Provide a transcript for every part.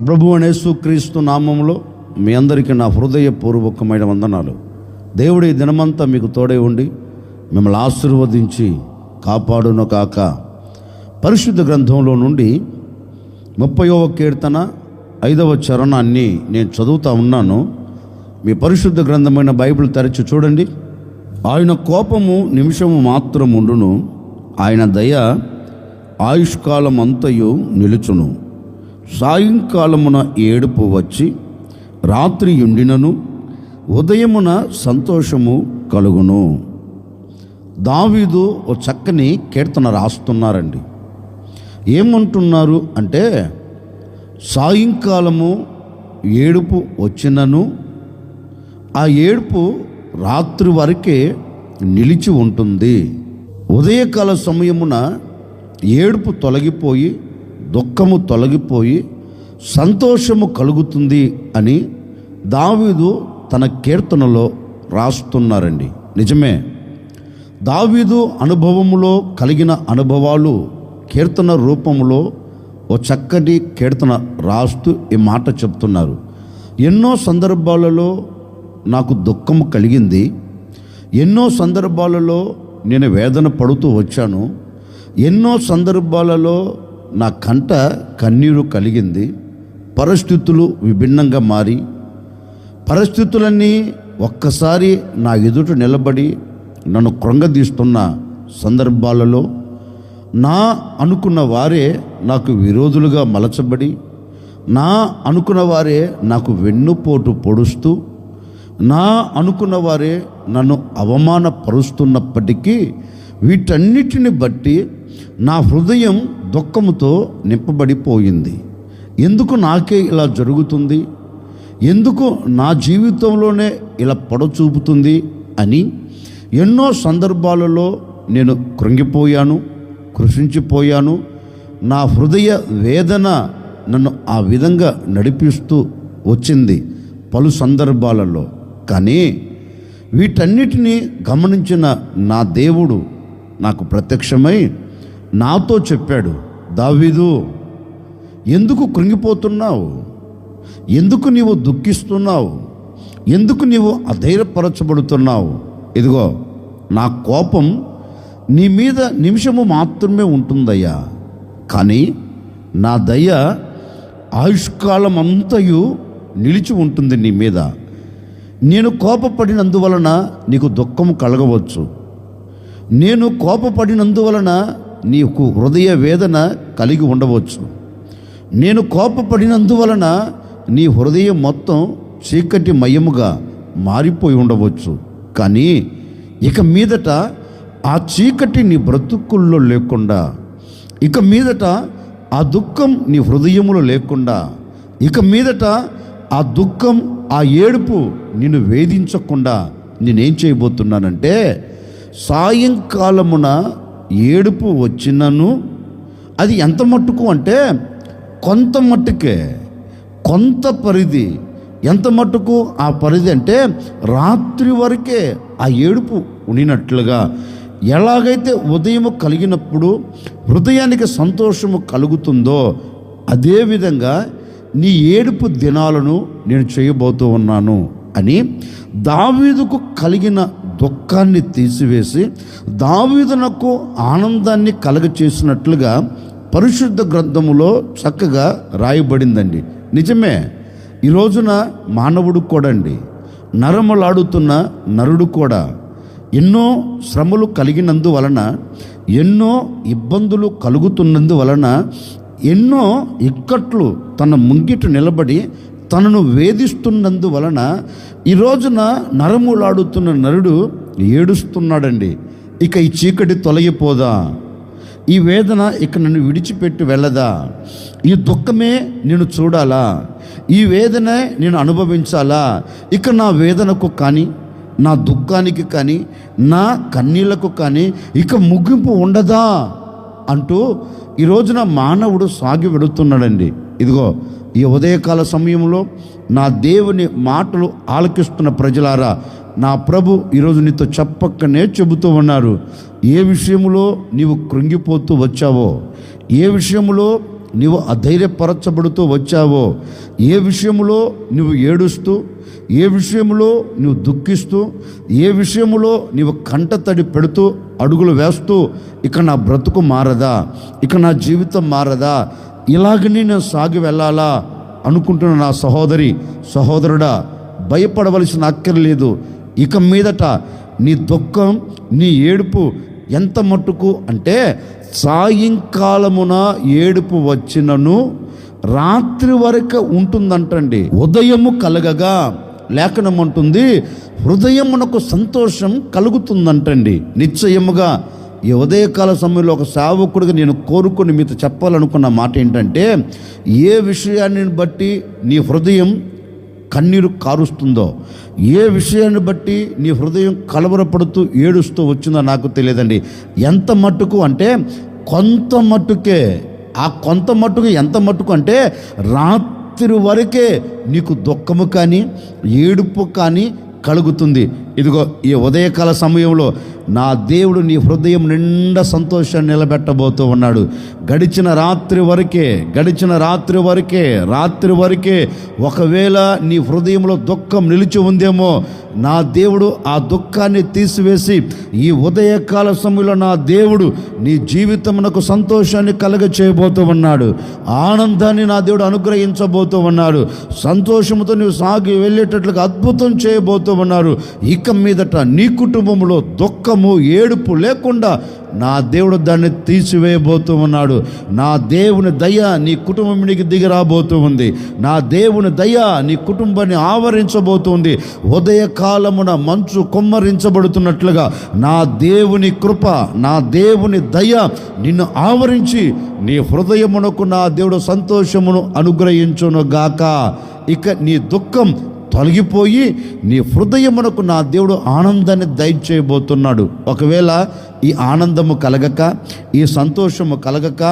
ప్రభు అనేసు క్రీస్తు నామంలో మీ అందరికీ నా హృదయపూర్వకమైన వందనాలు. దేవుడి ఈ దినమంతా మీకు తోడై ఉండి మిమ్మల్ని ఆశీర్వదించి కాపాడును కాక పరిశుద్ధ గ్రంథంలో నుండి ముప్పైవ కీర్తన ఐదవ చరణాన్ని నేను చదువుతా ఉన్నాను. మీ పరిశుద్ధ గ్రంథమైన బైబిల్ తెరచి చూడండి. ఆయన కోపము నిమిషము మాత్రం ఉండును ఆయన దయ ఆయుష్కాలం అంతయు నిలుచును. సాయంకాలమున ఏడుపు వచ్చి రాత్రి ఉండినను ఉదయమున సంతోషము కలుగును. దావీదు ఓ చక్కని కీర్తన రాస్తున్నారండి. ఏమంటున్నారు అంటే సాయంకాలము ఏడుపు వచ్చినను ఆ ఏడుపు రాత్రి వరకే నిలిచి ఉంటుంది. ఉదయకాల సమయమున ఏడుపు తొలగిపోయి దుఃఖము తొలగిపోయి సంతోషము కలుగుతుంది అని దావీదు తన కీర్తనలో రాస్తున్నారండి. నిజమే. దావీదు అనుభవములో కలిగిన అనుభవాలు కీర్తన రూపంలో ఓ చక్కటి కీర్తన రాస్తూ ఈ మాట చెప్తున్నారు. ఎన్నో సందర్భాలలో నాకు దుఃఖము కలిగింది. ఎన్నో సందర్భాలలో నేను వేదన పడుతూ వచ్చాను. ఎన్నో సందర్భాలలో నా కంట కన్నీరు కలిగింది. పరిస్థితులు విభిన్నంగా మారి. పరిస్థితులన్నీ ఒక్కసారి నా ఎదుట నిలబడి నన్ను కృంగదీస్తున్న సందర్భాలలో నా అనుకున్న వారే నాకు విరోధులుగా మలచబడి నా అనుకున్న వారే నాకు వెన్నుపోటు పొడుస్తూ నా అనుకున్న వారే నన్ను అవమానపరుస్తున్నప్పటికీ వీటన్నిటిని బట్టి నా హృదయం దుఃఖముతో నింపబడిపోయింది. ఎందుకు నాకే ఇలా జరుగుతుంది? ఎందుకు నా జీవితంలోనే ఇలా పొడచూపుతుంది అని ఎన్నో సందర్భాలలో నేను కృంగిపోయాను కృషించిపోయాను. నా హృదయ వేదన నన్ను ఆ విధంగా నడిపిస్తూ వచ్చింది పలు సందర్భాలలో. కానీ వీటన్నిటినీ గమనించిన నా దేవుడు నాకు ప్రత్యక్షమై నాతో చెప్పాడు దావీదు ఎందుకు కృంగిపోతున్నావు? ఎందుకు నీవు దుఃఖిస్తున్నావు? ఎందుకు నీవు అధైర్యపరచబడుతున్నావు? ఇదిగో నా కోపం నీ మీద నిమిషము మాత్రమే ఉంటుందయ్యా. కానీ నా దయ ఆయుష్కాలం అంతయు నిలిచి ఉంటుంది నీ మీద. నేను కోపపడినందువలన నీకు దుఃఖము కలగవచ్చు. నేను కోపపడినందువలన నీకు హృదయ వేదన కలిగి ఉండవచ్చు. నేను కోపపడినందువలన నీ హృదయం మొత్తం చీకటి మయముగా మారిపోయి ఉండవచ్చు. కానీ ఇక మీదట ఆ చీకటి నీ బ్రతుకుల్లో లేకుండా ఇక మీదట ఆ దుఃఖం నీ హృదయములో లేకుండా ఇక మీదట ఆ దుఃఖం ఆ ఏడుపు నిన్ను వేధించకుండా నేనేం చేయబోతున్నానంటే సాయంకాలమున ఏడుపు వచ్చినను. అది ఎంత మట్టుకు అంటే కొంత మట్టుకే కొంత పరిధి. ఎంత మట్టుకు ఆ పరిధి అంటే రాత్రి వరకే ఆ ఏడుపు ఉండినట్లుగా ఎలాగైతే ఉదయం కలిగినప్పుడు హృదయానికి సంతోషము కలుగుతుందో అదేవిధంగా నీ ఏడుపు దినాలను నేను చేయబోతూ ఉన్నాను అని దావీదుకు కలిగిన దుఃఖాన్ని తీసివేసి దావీదునకు ఆనందాన్ని కలగచేసినట్లుగా పరిశుద్ధ గ్రంథములో చక్కగా రాయబడిందండి. నిజమే ఈ రోజున మానవుడు కూడా అండి నరములాడుతున్న నరుడు కూడా ఎన్నో శ్రమలు కలిగినందువలన ఎన్నో ఇబ్బందులు కలుగుతున్నందువలన ఎన్నో ఇక్కట్లు తన ముంగిట నిలబడి తనను వేధిస్తున్నందు వలన ఈ రోజున నరములాడుతున్న నరుడు ఏడుస్తున్నాడండి. ఇక ఈ చీకటి తొలగిపోదా? ఈ వేదన ఇక నన్ను విడిచిపెట్టి వెళ్ళదా? ఈ దుఃఖమే నేను చూడాలా? ఈ వేదనే నేను అనుభవించాలా? ఇక నా వేదనకు కానీ నా దుఃఖానికి కానీ నా కన్నీళ్ళకు కానీ ఇక ముగింపు ఉండదా? అంటూ ఈ రోజున మానవుడు సాగి వెడుతున్నాడండి. ఇదిగో ఈ ఉదయకాల సమయంలో నా దేవుని మాటలు ఆలకిస్తున్న ప్రజలారా నా ప్రభు ఈరోజు నీతో చెప్పక్కనే చెబుతూ ఉన్నారు. ఏ విషయంలో నీవు కృంగిపోతూ వచ్చావో ఏ విషయంలో నీవు అధైర్యపరచబడుతూ వచ్చావో ఏ విషయంలో నువ్వు ఏడుస్తూ ఏ విషయంలో నువ్వు దుఃఖిస్తూ ఏ విషయంలో నీవు కంటతడి పెడుతూ అడుగులు వేస్తూ ఇక నా బ్రతుకు మారదా ఇక నా జీవితం మారదా ఇలాగనే నేను సాగి వెళ్ళాలా అనుకుంటున్న నా సహోదరి సహోదరుడా భయపడవలసిన అక్కర్లేదు. ఇక మీదట నీ దుఃఖం నీ ఏడుపు ఎంత మట్టుకు అంటే సాయంకాలమున ఏడుపు వచ్చినను రాత్రి వరకు ఉంటుందంటండి. ఉదయము కలగగా లేఖనం అంటుంది హృదయమునకు సంతోషం కలుగుతుందంటండి. నిశ్చయముగా ఈ ఉదయకాల సమయంలో ఒక సేవకుడిగా నేను కోరుకుని మీతో చెప్పాలనుకున్న మాట ఏంటంటే ఏ విషయాన్ని బట్టి నీ హృదయం కన్నీరు కారుస్తుందో ఏ విషయాన్ని బట్టి నీ హృదయం కలవరపడుతూ ఏడుస్తూ వచ్చిందో నాకు తెలియదండి. ఎంత మట్టుకు అంటే కొంత మట్టుకే ఆ కొంత మట్టుకు ఎంత మట్టుకు అంటే రాత్రి వరకే నీకు దుఃఖము కానీ ఏడుపు కానీ కలుగుతుంది. ఇదిగో ఈ ఉదయకాల సమయంలో నా దేవుడు నీ హృదయం నిండా సంతోషాన్ని నిలబెట్టబోతూ ఉన్నాడు. గడిచిన రాత్రి వరకే గడిచిన రాత్రి వరకే రాత్రి వరకే ఒకవేళ నీ హృదయంలో దుఃఖం నిలిచి ఉందేమో నా దేవుడు ఆ దుఃఖాన్ని తీసివేసి ఈ ఉదయకాల సమయంలో నా దేవుడు నీ జీవితమునకు సంతోషాన్ని కలగ చేయబోతూ ఉన్నాడు. ఆనందాన్ని నా దేవుడు అనుగ్రహించబోతూ ఉన్నాడు. సంతోషంతో నీవు సాగి వెళ్ళేటట్లుగా అద్భుతం చేయబోతూ ఉన్నారు. ఇక మీదట నీ కుటుంబంలో దుఃఖము ఏడుపు లేకుండా నా దేవుడు దాన్ని తీసివేయబోతూ ఉన్నాడు నా దేవుని దయ నీ కుటుంబానికి దిగిరాబోతూ ఉంది నా దేవుని దయ నీ కుటుంబాన్ని ఆవరించబోతుంది. ఉదయకాలమున మంచు కొమ్మరించబడుతున్నట్లుగా నా దేవుని కృప నా దేవుని దయ నిన్ను ఆవరించి నీ హృదయమునకు నా దేవుడు సంతోషమును అనుగ్రహించును గాక ఇక నీ దుఃఖం తొలగిపోయి నీ హృదయమునకు నా దేవుడు ఆనందాన్ని దయచేయబోతున్నాడు. ఒకవేళ ఈ ఆనందము కలగక ఈ సంతోషము కలగక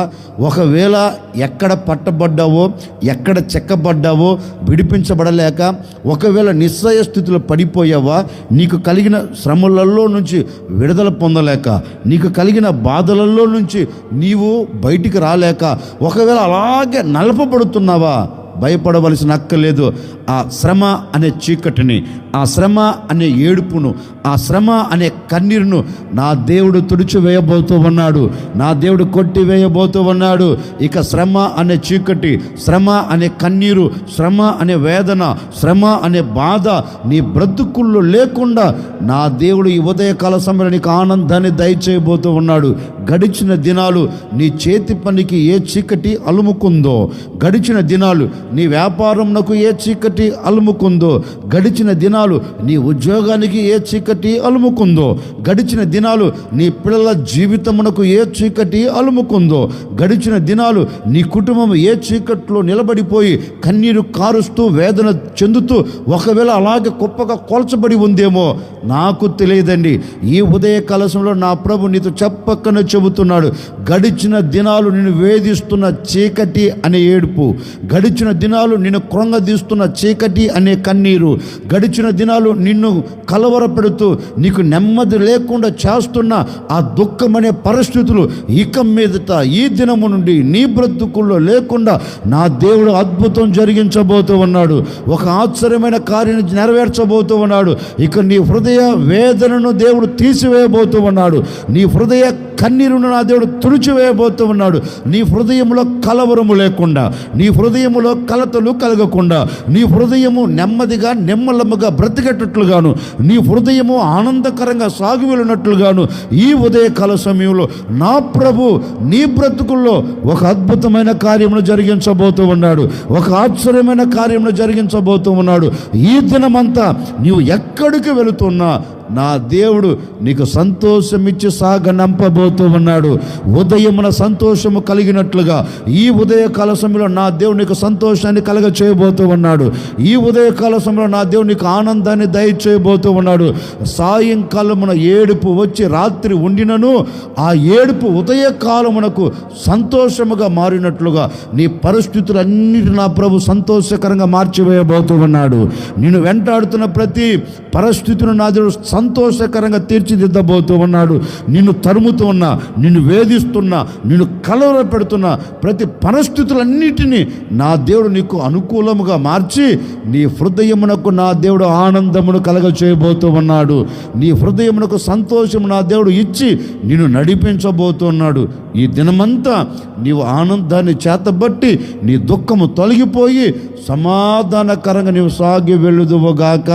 ఒకవేళ ఎక్కడ పట్టబడ్డావో ఎక్కడ చెక్కబడ్డావో విడిపించబడలేక ఒకవేళ నిశ్చయ స్థితిలో పడిపోయావా నీకు కలిగిన శ్రమలలో నుంచి విడుదల పొందలేక నీకు కలిగిన బాధలలో నుంచి నీవు బయటికి రాలేక ఒకవేళ అలాగే నలపబడుతున్నావా భయపడవలసిన అక్కర్లేదు. ఆ శ్రమ అనే చీకటిని ఆ శ్రమ అనే ఏడుపును ఆ శ్రమ అనే కన్నీరును నా దేవుడు తుడిచివేయబోతూ ఉన్నాడు. నా దేవుడు కొట్టి వేయబోతూ ఉన్నాడు. ఇక శ్రమ అనే చీకటి శ్రమ అనే కన్నీరు శ్రమ అనే వేదన శ్రమ అనే బాధ నీ బ్రతుకుల్లో లేకుండా నా దేవుడు ఈ ఉదయకాల సమయంలో నీకు ఆనందాన్ని దయచేయబోతూ ఉన్నాడు. గడిచిన దినాలు నీ చేతి పనికి ఏ చీకటి అలుముకుందో గడిచిన దినాలు నీ వ్యాపారంనకు ఏ చీకటి అలుముకుందో గడిచిన దినాలు నీ ఉద్యోగానికి ఏ చీకటి అలుముకుందో గడిచిన దినాలు నీ పిల్లల జీవితమునకు ఏ చీకటి అలుముకుందో గడిచిన దినాలు నీ కుటుంబం ఏ చీకట్లో నిలబడిపోయి కన్నీరు కారుస్తూ వేదన చెందుతూ ఒకవేళ అలాగే గొప్పగా కోల్చబడి ఉందేమో నాకు తెలియదండి. ఈ ఉదయ కలశంలో నా ప్రభు నీతో చెప్పక్కనే చెబుతున్నాడు గడిచిన దినాలు నేను వేధిస్తున్న చీకటి అనే ఏడుపు గడిచిన దినాలు నేను కృంగదీస్తున్న చీకటి అనే కన్నీరు గడిచిన దినాలు నిన్ను కలవరపెడుతూ నీకు నెమ్మది లేకుండా చేస్తున్న ఆ దుఃఖం అనే పరిస్థితులు ఇక మీదట ఈ దినము నుండి నీ బ్రతుకుల్లో లేకుండా నా దేవుడు అద్భుతం జరిగించబోతూ ఉన్నాడు. ఒక ఆశ్చర్యమైన కార్యం నెరవేర్చబోతూ ఉన్నాడు. ఇక నీ హృదయ వేదనను దేవుడు తీసివేయబోతూ ఉన్నాడు. నీ హృదయ కన్నీరును నా దేవుడు తుడిచివేయబోతూ ఉన్నాడు. నీ హృదయంలో కలవరము లేకుండా నీ హృదయములో కలతలు కలగకుండా నీ హృదయము నెమ్మదిగా నెమ్మలముగా బ్రతికేటట్లుగాను నీ హృదయము ఆనందకరంగా సాగు వెళ్ళినట్లుగాను ఈ ఉదయకాల సమయంలో నా ప్రభు నీ బ్రతుకుల్లో ఒక అద్భుతమైన కార్యమును జరిగించబోతూ ఉన్నాడు. ఒక ఆశ్చర్యమైన కార్యమును జరిగించబోతూ ఉన్నాడు. ఈ దినమంతా నీవు ఎక్కడికి వెళుతున్నా నా దేవుడు నీకు సంతోషమిచ్చి సాగ సాగనంపబోతూ ఉన్నాడు. ఉదయమున సంతోషము కలిగినట్లుగా ఈ ఉదయకాల సమయంలో నా దేవుడు నీకు సంతోషాన్ని కలగ చేయబోతూ ఉన్నాడు. ఈ ఉదయకాల సమయంలో నా దేవుడు నీకు ఆనందాన్ని దయచేయబోతూ ఉన్నాడు. సాయంకాలమున ఏడుపు వచ్చి రాత్రి ఉండినను ఆ ఏడుపు ఉదయకాలమునకు సంతోషముగా మారినట్లుగా నీ పరిస్థితులన్నిటి నా ప్రభు సంతోషకరంగా మార్చివేయబోతూ ఉన్నాడు. నేను వెంటాడుతున్న ప్రతి పరిస్థితిని నా దేవుడు సంతోషకరంగా తీర్చిదిద్దబోతూ ఉన్నాడు. నిన్ను తరుముతూ ఉన్నా నిన్ను వేధిస్తున్నా నిన్ను కలవర పెడుతున్న ప్రతి పరిస్థితులన్నిటినీ నా దేవుడు నీకు అనుకూలముగా మార్చి నీ హృదయమునకు నా దేవుడు ఆనందమును కలగ చేయబోతూ ఉన్నాడు. నీ హృదయమునకు సంతోషము నా దేవుడు ఇచ్చి నిన్ను నడిపించబోతున్నాడు ఈ దినమంతా నీవు ఆనందాన్ని చేతబట్టి నీ దుఃఖము తొలగిపోయి సమాధానకరంగా నీవు సాగి వెళ్ళుదువుగాక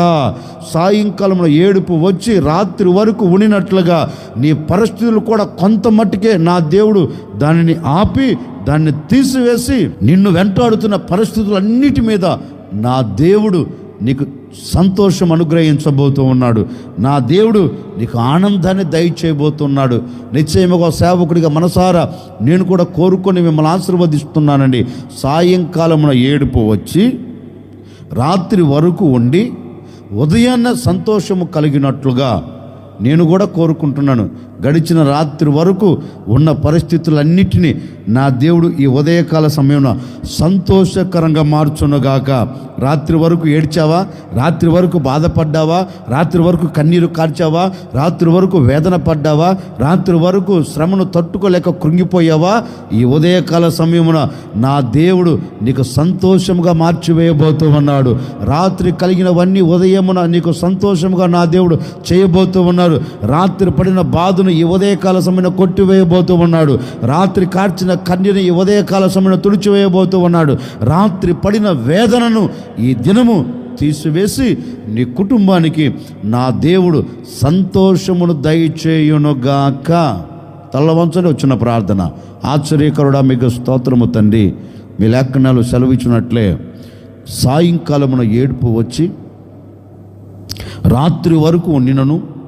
సాయంకాలంలో ఏడుపు వచ్చి రాత్రి వరకు ఉండినట్లుగా నీ పరిస్థితులు కూడా కొంత మట్టుకే నా దేవుడు దానిని ఆపి దాన్ని తీసివేసి నిన్ను వెంటాడుతున్న పరిస్థితులన్నిటి మీద నా దేవుడు నీకు సంతోషం అనుగ్రహించబోతూ ఉన్నాడు. నా దేవుడు నీకు ఆనందాన్ని దయచేయబోతున్నాడు. నిశ్చయముగా సేవకుడిగా మనసారా నేను కూడా కోరుకొని మిమ్మల్ని ఆశీర్వదిస్తున్నానండి. సాయంకాలమున ఏడుపు వచ్చి రాత్రి వరకు ఉండి ఉదయాన్న సంతోషము కలిగినట్లుగా నేను కూడా కోరుకుంటున్నాను. గడిచిన రాత్రి వరకు ఉన్న పరిస్థితులన్నిటినీ నా దేవుడు ఈ ఉదయకాల సమయంలో సంతోషకరంగా మార్చునుగాక. రాత్రి వరకు ఏడ్చావా? రాత్రి వరకు బాధపడ్డావా? రాత్రి వరకు కన్నీరు కార్చావా? రాత్రి వరకు వేదన పడ్డావా? రాత్రి వరకు శ్రమను తట్టుకోలేక కృంగిపోయావా? ఈ ఉదయకాల సమయమున నా దేవుడు నీకు సంతోషంగా మార్చివేయబోతూ ఉన్నాడు. రాత్రి కలిగినవన్నీ ఉదయమున నీకు సంతోషముగా నా దేవుడు చేయబోతూ ఉన్నారు రాత్రి పడిన బాధను ఈ ఉదయకాల సమయంలో కొట్టివేయబోతూ ఉన్నాడు. రాత్రి కార్చిన కన్యని ఈ ఉదయకాల సమయంలో తుడిచివేయబోతూ ఉన్నాడు. రాత్రి పడిన వేదనను ఈ దినము తీసివేసి నీ కుటుంబానికి నా దేవుడు సంతోషమును దయచేయునుగాక. తల్లవంచని వచ్చిన ప్రార్థన. ఆశ్చర్యకరుడా మీకు స్తోత్రము తండ్రి. మీ లేఖనాలు సెలవిచ్చినట్లే సాయంకాలమున ఏడుపు వచ్చి రాత్రి వరకు నిన్నను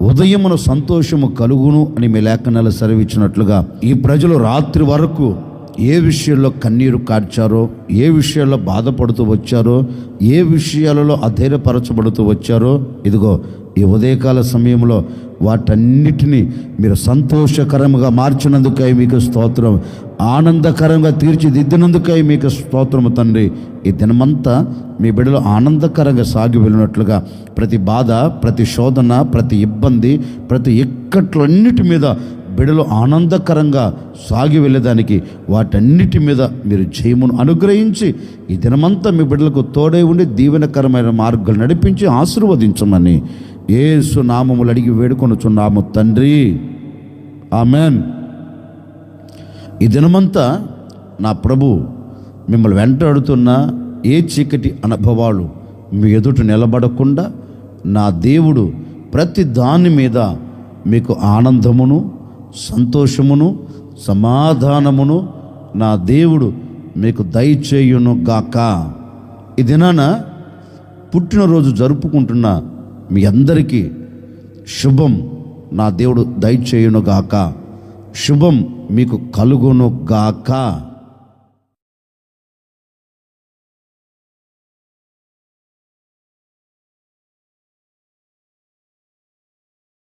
ఉదయమున సంతోషము కలుగును అని మీ లేఖనాలు సెలవిచ్చినట్లుగా ఈ ప్రజలు రాత్రి వరకు ఏ విషయంలో కన్నీరు కార్చారో ఏ విషయాల్లో బాధపడుతూ వచ్చారో ఏ విషయాలలో అధైర్యపరచబడుతూ వచ్చారో ఇదిగో ఈ ఉదయకాల సమయంలో వాటన్నిటినీ మీరు సంతోషకరంగా మార్చినందుకై మీకు స్తోత్రం ఆనందకరంగా తీర్చిదిద్దినందుకై మీకు స్తోత్రము తండ్రి. ఈ దినమంతా మీ బిడ్డలు ఆనందకరంగా సాగి వెళ్ళినట్లుగా ప్రతి బాధ ప్రతి శోధన ప్రతి ఇబ్బంది ప్రతి ఇక్కట్లన్నిటి మీద బిడలు ఆనందకరంగా సాగి వెళ్ళేదానికి వాటన్నిటి మీద మీరు జయమును అనుగ్రహించి ఈ దినమంతా మీ బిడ్డలకు తోడై ఉండి దీవెనకరమైన మార్గాలు నడిపించి ఆశీర్వదించమని ఏసు నామములు అడిగి వేడుకొనుచున్నాము తండ్రి. ఆమెన్. ఈ దినమంతా నా ప్రభు మిమ్మల్ని వెంటాడుతున్న ఏ చీకటి అనుభవాలు మీ ఎదుట నిలబడకుండా నా దేవుడు ప్రతి దాని మీద మీకు ఆనందమును సంతోషమును సమాధానమును నా దేవుడు మీకు దయచేయును గాక ఈ దినాన పుట్టినరోజు జరుపుకుంటున్న మీ అందరికీ శుభం. నా దేవుడు దయచేయును గాక శుభం మీకు కలుగును గాక